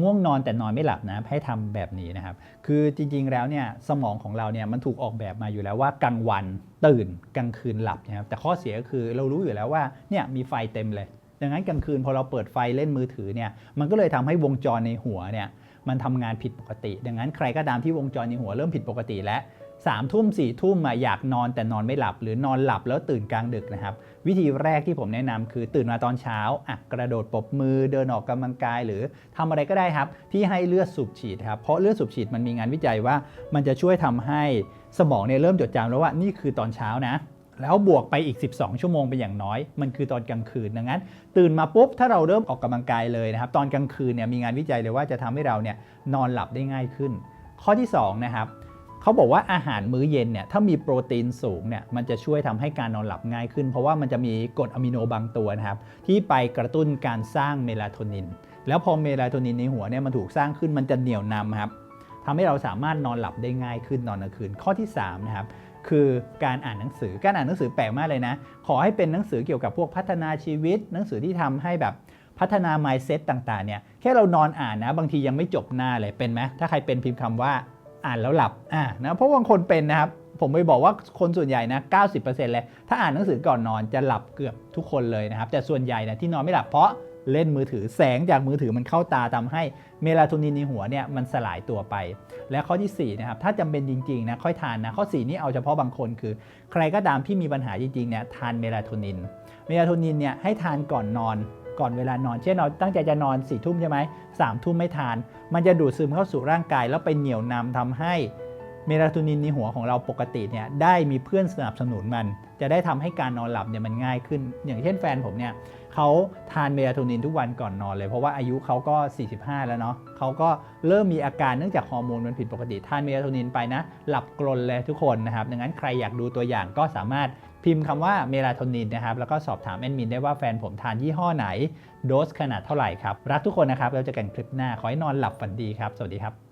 ง่วงนอนแต่นอนไม่หลับนะให้ทำแบบนี้นะครับ คือจริงๆแล้วเนี่ยสมองของเราเนี่ยมันถูกออกแบบมาอยู่แล้วว่ากลางวันตื่นกลางคืนหลับนะครับแต่ข้อเสียก็คือเรารู้อยู่แล้วว่าเนี่ยมีไฟเต็มเลย ดังนั้นกลางคืนพอเราเปิดไฟเล่นมือถือเนี่ยมันก็เลยทำให้วงจรในหัวเนี่ยมันทำงานผิดปกติ ดังนั้นใครก็ตามที่วงจรในหัวเริ่มผิดปกติ แล้ว สามทุ่มสี่ทุ่มมาอยากนอนแต่นอนไม่หลับ หรือนอนหลับแล้วตื่นกลางดึกนะครับ วิธีแรกที่ผมแนะนำคือตื่นมาตอนเช้าอะกระโดดปบมือเดินออกกำลังกาย หรือทำอะไรก็ได้ครับ ที่ให้เลือดสูบฉีดครับเพราะเลือดสูบฉีดมันมีงานวิจัยว่า มันจะช่วยทำให้สมองเนี่ยเริ่มจดจำแล้วว่านี่คือตอนเช้านะแล้วบวกไปอีก 12 ชั่วโมงเป็นอย่างน้อย มันคือตอนกลางคืน ดังนั้น ตื่นมาปุ๊บ ถ้าเราเริ่มออกกำลังกายเลยนะครับ ตอนกลางคืนเนี่ยมีงานวิจัยเลยว่าจะทำให้เราเนี่ยนอนหลับได้ง่ายขึ้น ข้อที่2นะครับ เขาบอกว่าอาหารมื้อเย็นเนี่ยถ้ามีโปรตีนสูงเนี่ยมันจะช่วยทำให้การนอนหลับง่ายขึ้น เพราะว่ามันจะมีกรดอะมิโนบางตัวนะครับที่ไปกระตุ้นการสร้างเมลาโทนิน แล้วพอเมลาโทนินในหัวเนี่ยมันถูกสร้างขึ้นมันจะเหนี่ยวนำครับทำให้เราสามารถนอนหลับได้ง่ายขึ้นตอนกลางคืนข้อที่3นะครับคือการอ่านหนังสือการอ่านหนังสือแปลกมากเลยนะ ขอให้เป็นหนังสือเกี่ยวกับพวกพัฒนาชีวิต หนังสือที่ทำให้แบบพัฒนา mindset ต่างๆเนี่ยแค่เรานอนอ่านนะ บางทียังไม่จบหน้าเลยเป็นไหมถ้าใครเป็นพิมพ์คำว่า อ่านแล้วหลับอ่านะเพราะบางคนเป็นนะครับ ผมไปบอกว่าคนส่วนใหญ่นะ90%เลยถ้าอ่านหนังสือก่อนนอนจะหลับเกือบทุกคนเลยนะครับ แต่ส่วนใหญ่นะที่นอนไม่หลับเพราะเล่นมือถือแสงจากมือถือมันเข้าตาทำให้เมลาโทนินในหัวเนี่ยมันสลายตัวไป และข้อที่4นะครับถ้าจำเป็นจริงๆนะค่อยทานนะข้อ 4 นี้เอาเฉพาะบางคนคือ ใครก็ตามที่มีปัญหาจริงๆเนี่ยทานเมลาโทนิน เมลาโทนินเนี่ยให้ทานก่อนนอน ก่อนเวลานอน เช่นเราตั้งใจจะนอน4ี่ทุ่มใช่ไหมสามทุ่มไม่ทาน มันจะดูดซึมเข้าสู่ร่างกาย แล้วไปเหนี่ยวนำทำให้เมลาโทนินในหัวของเราปกติเนี่ยได้มีเพื่อนสนับสนุนมัน จะได้ทำให้การนอนหลับเนี่ยมันง่ายขึ้น อย่างเช่นแฟนผมเนี่ยเขาทานเมลาโทนินทุกวันก่อนนอนเลย เพราะว่าอายุเขาก็ 45 แล้วเนาะเขาก็เริ่มมีอาการเนื่องจากฮอร์โมนมันผิดปกติ ทานเมลาโทนินไปนะ หลับกลนเลยทุกคนนะครับ ดังนั้นใครอยากดูตัวอย่างก็สามารถ พิมพ์คำว่าเมลาโทนินนะครับ แล้วก็สอบถามแอดมินได้ว่าแฟนผมทานยี่ห้อไหน โดสขนาดเท่าไหร่ครับ รักทุกคนนะครับ แล้วเจอกันคลิปหน้า ขอให้นอนหลับฝันดีครับ สวัสดีครับ